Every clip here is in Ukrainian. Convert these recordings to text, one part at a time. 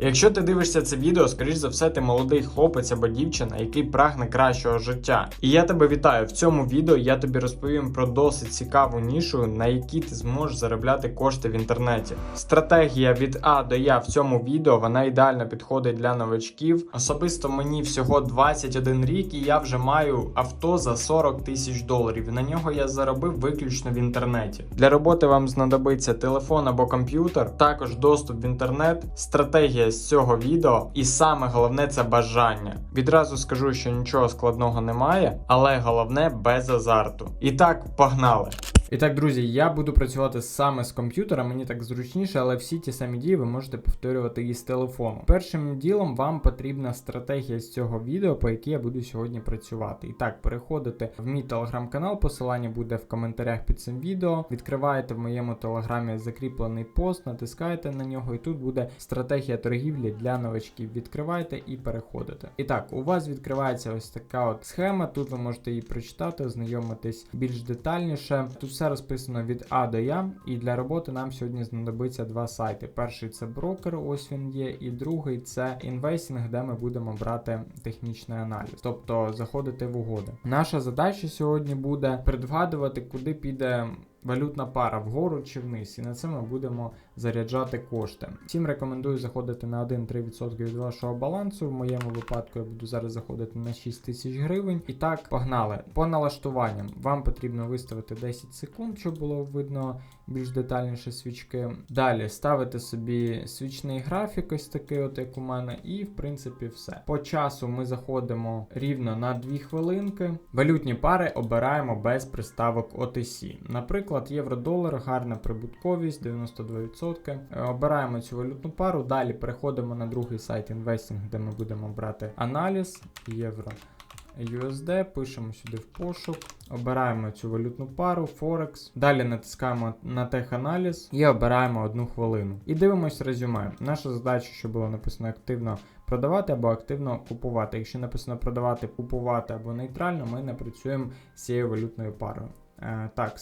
Якщо ти дивишся це відео, скоріш за все, ти молодий хлопець або дівчина, який прагне кращого життя. І я тебе вітаю. В цьому відео я тобі розповім про досить цікаву нішу, на якій ти зможеш заробляти кошти в інтернеті. Стратегія від А до Я в цьому відео вона ідеально підходить для новачків. Особисто мені всього 21 рік, і я вже маю авто за 40 тисяч доларів. На нього я заробив виключно в інтернеті. Для роботи вам знадобиться телефон або комп'ютер, також доступ в інтернет, стратегія з цього відео, і саме головне це бажання. Відразу скажу, що нічого складного немає, але головне без азарту. І так, погнали! І так, друзі, я буду працювати саме з комп'ютера, мені так зручніше, але всі ті самі дії ви можете повторювати і з телефону. Першим ділом вам потрібна стратегія з цього відео, по якій я буду сьогодні працювати. І так, переходите в мій телеграм-канал, посилання буде в коментарях під цим відео. Відкриваєте в моєму телеграмі закріплений пост, натискаєте на нього, і тут буде стратегія торгівлі для новачків. Відкривайте і переходите. І так, у вас відкривається ось така от схема. Тут ви можете її прочитати, ознайомитись більш детальніше. Тут все розписано від А до Я, і для роботи нам сьогодні знадобиться два сайти. Перший це брокер, ось він є, і другий це інвестінг, де ми будемо брати технічний аналіз, тобто заходити в угоди. Наша задача сьогодні буде предвгадувати, куди піде. Валютна пара вгору чи вниз, і на це ми будемо заряджати кошти. Всім рекомендую заходити на 1-3% від вашого балансу. В моєму випадку я буду зараз заходити на 6 тисяч гривень. І так, погнали. По налаштуванням вам потрібно виставити 10 секунд, щоб було видно більш детальніше свічки. Далі ставите собі свічний графік, ось такий, от як у мене, і в принципі все. По часу ми заходимо рівно на 2 хвилинки. Валютні пари обираємо без приставок OTC. Наприклад, євро-долар, гарна прибутковість 92%. Е, Обираємо цю валютну пару. Далі переходимо на другий сайт інвестінг, де ми будемо брати аналіз євро. USD, пишемо сюди в пошук, обираємо цю валютну пару, Forex. Далі натискаємо на теханаліз і обираємо одну хвилину. І дивимось резюме. Наша задача, що було написано активно продавати або активно купувати. Якщо написано продавати, купувати або нейтрально, ми не працюємо з цією валютною парою. Е, Так,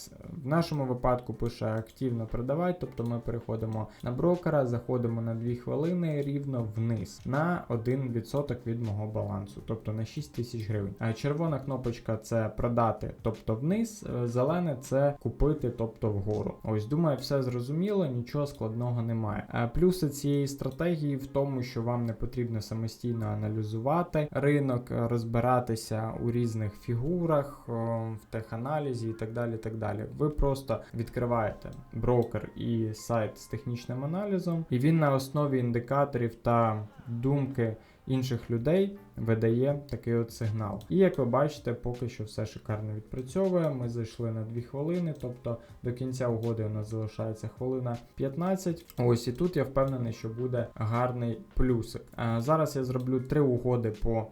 в нашому випадку пише активно продавати, тобто ми переходимо на брокера, заходимо на 2 хвилини рівно вниз на 1% від мого балансу, тобто на 6 тисяч гривень. Е, Червона кнопочка це продати, тобто вниз, е, зелене це купити, тобто вгору. Ось думаю, все зрозуміло, нічого складного немає. Плюси цієї стратегії в тому, що вам не потрібно самостійно аналізувати ринок, розбиратися у різних фігурах, в теханалізі і так далі. так далі. Ви просто відкриваєте брокер і сайт з технічним аналізом, і він на основі індикаторів та думки інших людей видає такий от сигнал. І як ви бачите, поки що все шикарно відпрацьовує. Ми зайшли на 2 хвилини, тобто до кінця угоди у нас залишається хвилина 15. Ось і тут я впевнений, що буде гарний плюсик. А зараз я зроблю три угоди по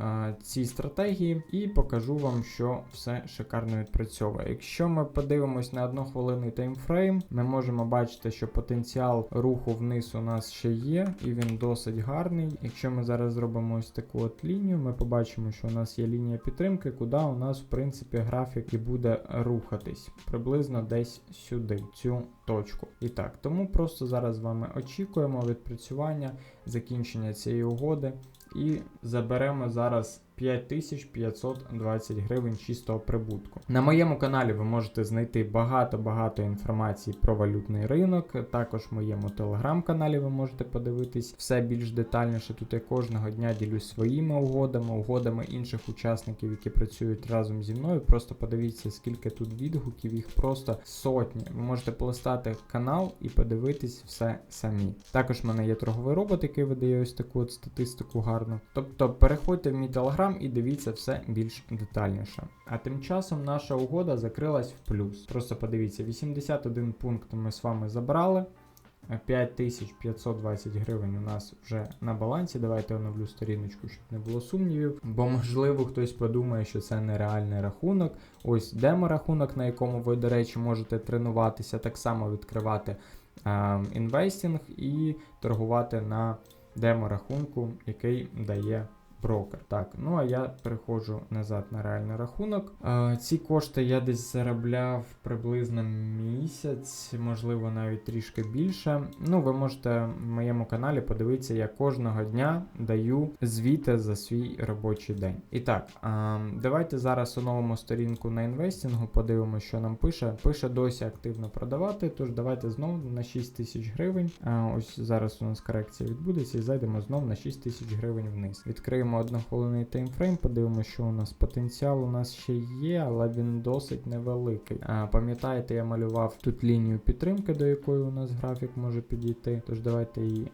е, цій стратегії і покажу вам, що все шикарно відпрацьовує. Якщо ми подивимось на одну хвилину таймфрейм, ми можемо бачити, що потенціал руху вниз у нас ще є, і він досить гарний. Якщо ми зараз зробимо ось таку от лінію, ми побачимо, що у нас є лінія підтримки, куди у нас в принципі графік і буде рухатись приблизно десь сюди, цю точку. І так, тому просто зараз з вами очікуємо відпрацювання, закінчення цієї угоди і заберемо зараз 5520 гривень чистого прибутку. На моєму каналі ви можете знайти багато-багато інформації про валютний ринок. Також в моєму телеграм-каналі ви можете подивитись все більш детальніше. Тут я кожного дня ділюсь своїми угодами, угодами інших учасників, які працюють разом зі мною. Просто подивіться, скільки тут відгуків, їх просто сотні. Ви можете полистати канал і подивитись все самі. Також в мене є торговий робот, який видає ось таку от статистику гарну. Тобто переходьте в мій телеграм і дивіться все більш детальніше. А тим часом наша угода закрилась в плюс. Просто подивіться, 81 пункт ми з вами забрали. 5520 гривень у нас вже на балансі. Давайте оновлю сторіночку, щоб не було сумнівів. Бо, можливо, хтось подумає, що це нереальний рахунок. Ось демо-рахунок, на якому ви, до речі, можете тренуватися, так само відкривати е, інвестінг і торгувати на демо-рахунку, який дає брокер. Так, ну а я переходжу назад на реальний рахунок. Е, ці кошти я десь заробляв приблизно місяць, можливо, навіть трішки більше. Ну, ви можете в моєму каналі подивитися, я кожного дня даю звіти за свій робочий день. І так, е, давайте зараз оновимо сторінку на інвестингу, подивимося, що нам пише. Пише досі активно продавати, тож давайте знову на 6 тисяч гривень. Е, ось зараз у нас корекція відбудеться і зайдемо знову на 6 тисяч гривень вниз. Відкриємо однохвилинний таймфрейм, подивимося, що у нас потенціал у нас ще є, але він досить невеликий. А, пам'ятаєте, я малював тут лінію підтримки, до якої у нас графік може підійти. Тож давайте її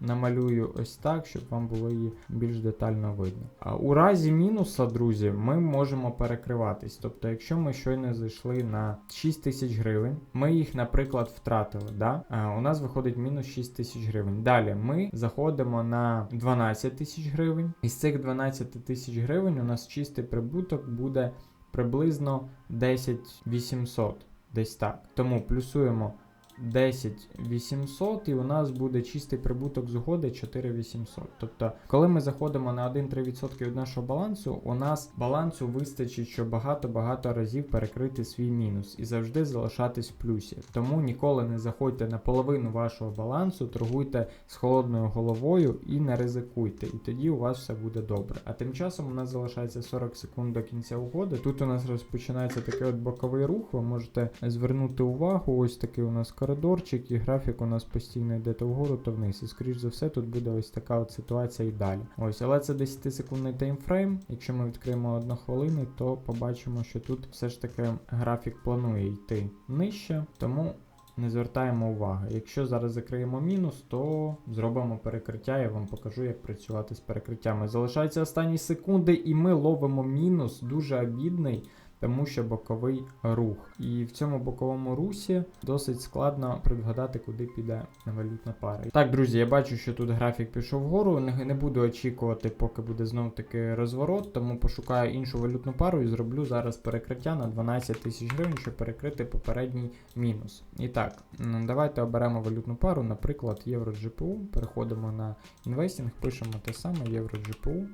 намалюю ось так, щоб вам було її більш детально видно. А у разі мінуса, друзі, ми можемо перекриватись. Тобто, якщо ми щойно зайшли на 6 тисяч гривень, ми їх, наприклад, втратили. Да? А, у нас виходить мінус 6 тисяч гривень. Далі ми заходимо на 12 тисяч гривень. Із цих 12 тисяч гривень у нас чистий прибуток буде приблизно 10 800. Десь так. Тому плюсуємо 10 800 і у нас буде чистий прибуток з угоди 4 800. Тобто, коли ми заходимо на 1-3% від нашого балансу, у нас балансу вистачить, щоб багато-багато разів перекрити свій мінус і завжди залишатись в плюсі. Тому ніколи не заходьте на половину вашого балансу, торгуйте з холодною головою і не ризикуйте. І тоді у вас все буде добре. А тим часом у нас залишається 40 секунд до кінця угоди. Тут у нас розпочинається такий от боковий рух. Ви можете звернути увагу. Ось такий у нас коридорчик, і графік у нас постійно йде то вгору, то вниз. І скоріш за все, тут буде ось така от ситуація і далі. Ось, але це 10-секундний таймфрейм. Якщо ми відкриємо одну хвилину, то побачимо, що тут все ж таки графік планує йти нижче. Тому. Не звертаємо уваги. Якщо зараз закриємо мінус, то зробимо перекриття. Я вам покажу, як працювати з перекриттями. Залишаються останні секунди, і ми ловимо мінус, дуже обідний, тому що боковий рух. І в цьому боковому русі досить складно предвгадати, куди піде валютна пара. Так, друзі, я бачу, що тут графік пішов вгору. Не, буду очікувати, поки буде знов таки розворот, тому пошукаю іншу валютну пару і зроблю зараз перекриття на 12 тисяч гривень, щоб перекрити попередній мінус. І так, давайте оберемо валютну пару, наприклад, євро GPU. Переходимо на інвестинг, пишемо те саме, євро GPU.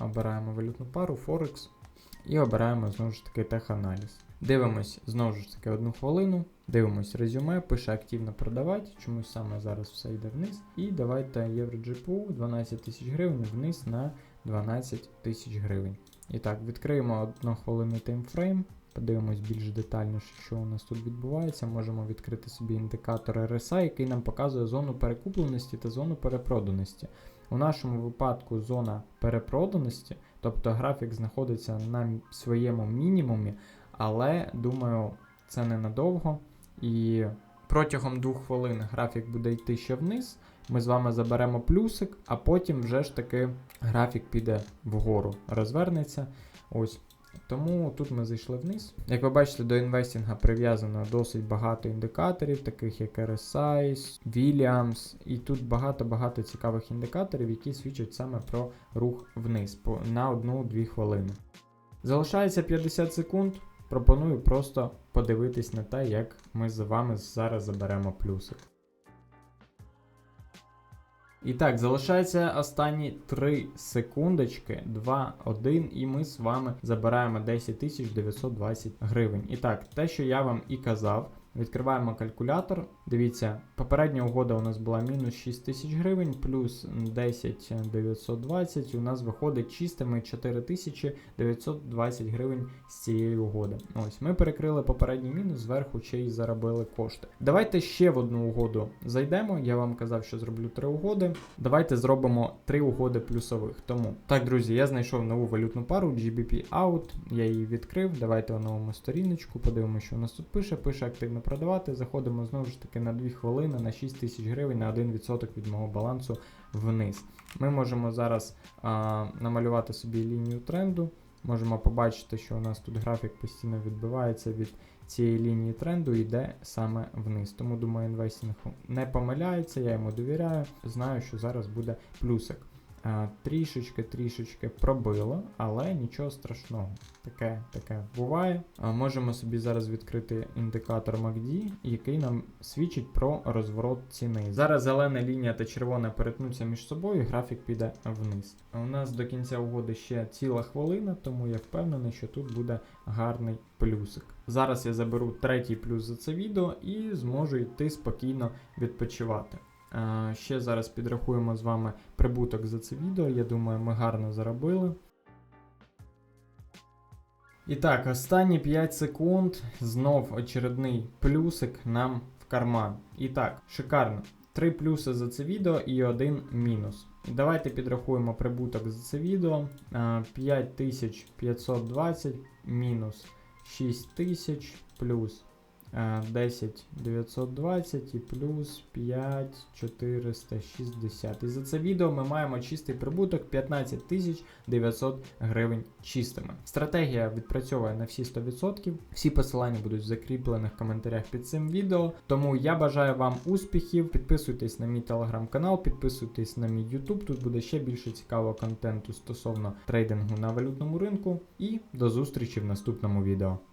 Обираємо валютну пару, Forex. І обираємо знову ж таки теханаліз. Дивимось знову ж таки одну хвилину. Дивимось резюме, пише активно продавати, чомусь саме зараз все йде вниз. І давайте євро GPU 12 тисяч гривень вниз на 12 тисяч гривень. І так, відкриємо однохвилинний таймфрейм. Подивимось більш детальніше, що у нас тут відбувається. Можемо відкрити собі індикатор RSI, який нам показує зону перекупленості та зону перепроданості. У нашому випадку зона перепроданості, тобто графік знаходиться на своєму мінімумі, але думаю, це ненадовго. І протягом двох хвилин графік буде йти ще вниз. Ми з вами заберемо плюсик, а потім вже ж таки графік піде вгору, розвернеться. Ось. Тому тут ми зайшли вниз. Як ви бачите, до інвестінга прив'язано досить багато індикаторів, таких як RSI, Williams, і тут багато-багато цікавих індикаторів, які свідчать саме про рух вниз на 1-2 хвилини. Залишається 50 секунд. Пропоную просто подивитись на те, як ми з вами зараз заберемо плюсик. І так, залишається останні 3 секундочки, 2, 1, і ми з вами забираємо 10 920 гривень. І так, те, що я вам і казав, відкриваємо калькулятор. Дивіться, попередня угода у нас була мінус 6 тисяч гривень, плюс 10 920. У нас виходить чистими 4 920 гривень з цієї угоди. Ось, ми перекрили попередній мінус, зверху ще й заробили кошти. Давайте ще в одну угоду зайдемо. Я вам казав, що зроблю три угоди. Давайте зробимо три угоди плюсових. Тому так, друзі, я знайшов нову валютну пару GBP Out. Я її відкрив. Давайте оновимо сторіночку, подивимося, що у нас тут пише. Пише активно продавати. Заходимо знову ж таки на 2 хвилини на 6 тисяч гривень на 1% від мого балансу вниз. Ми можемо зараз а, намалювати собі лінію тренду. Можемо побачити, що у нас тут графік постійно відбивається від цієї лінії тренду і йде саме вниз. Тому думаю, інвестинг не помиляється, я йому довіряю. Знаю, що зараз буде плюсик. Е, Трішечки, трішечки пробило, але нічого страшного. Таке, таке буває. Можемо собі зараз відкрити індикатор MACD, який нам свідчить про розворот ціни. Зараз зелена лінія та червона перетнуться між собою, і графік піде вниз. У нас до кінця угоди ще ціла хвилина, тому я впевнений, що тут буде гарний плюсик. Зараз я заберу третій плюс за це відео і зможу йти спокійно відпочивати. Е, Ще зараз підрахуємо з вами прибуток за це відео. Я думаю, ми гарно заробили. І так, останні 5 секунд. Знов очередний плюсик нам в карман. І так, шикарно. Три плюси за це відео і один мінус. Давайте підрахуємо прибуток за це відео. Е, 5520 мінус 6000 плюс е, 10 920 і плюс 5 460. І за це відео ми маємо чистий прибуток 15 900 гривень чистими. Стратегія відпрацьовує на всі 100%. Всі посилання будуть в закріплених коментарях під цим відео. Тому я бажаю вам успіхів. Підписуйтесь на мій телеграм-канал, підписуйтесь на мій YouTube. Тут буде ще більше цікавого контенту стосовно трейдингу на валютному ринку. І до зустрічі в наступному відео.